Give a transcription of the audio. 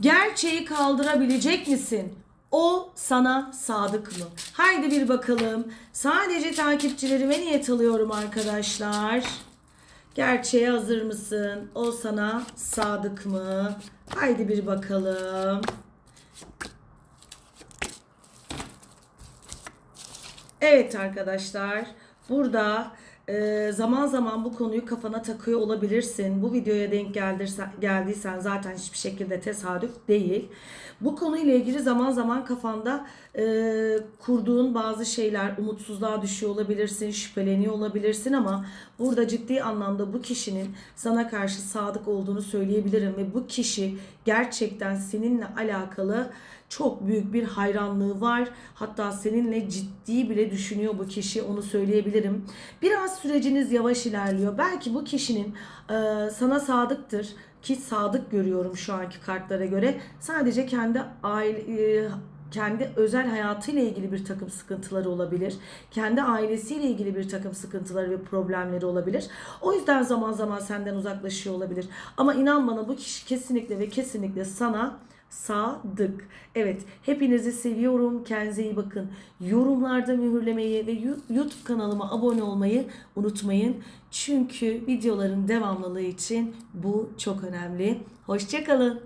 Gerçeği kaldırabilecek misin? O sana sadık mı? Haydi bir bakalım. Sadece takipçilerime niyet alıyorum arkadaşlar. Gerçeğe hazır mısın? O sana sadık mı? Haydi bir bakalım. Evet arkadaşlar. Burada e, zaman zaman bu konuyu kafana takıyor olabilirsin. Bu videoya denk geldirsen, geldiysen zaten hiçbir şekilde tesadüf değil. Bu konuyla ilgili zaman zaman kafanda e, kurduğun bazı şeyler umutsuzluğa düşüyor olabilirsin, şüpheleniyor olabilirsin ama burada ciddi anlamda bu kişinin sana karşı sadık olduğunu söyleyebilirim ve bu kişi gerçekten seninle alakalı çok büyük bir hayranlığı var. Hatta seninle ciddi bile düşünüyor bu kişi onu söyleyebilirim. Biraz süreciniz yavaş ilerliyor. Belki bu kişinin e, sana sadıktır ki sadık görüyorum şu anki kartlara göre. Sadece kendi aile e, kendi özel hayatıyla ilgili bir takım sıkıntıları olabilir. Kendi ailesiyle ilgili bir takım sıkıntıları ve problemleri olabilir. O yüzden zaman zaman senden uzaklaşıyor olabilir. Ama inan bana bu kişi kesinlikle ve kesinlikle sana sadık. Evet, hepinizi seviyorum. Kendinize iyi bakın. Yorumlarda mühürlemeyi ve YouTube kanalıma abone olmayı unutmayın. Çünkü videoların devamlılığı için bu çok önemli. Hoşçakalın.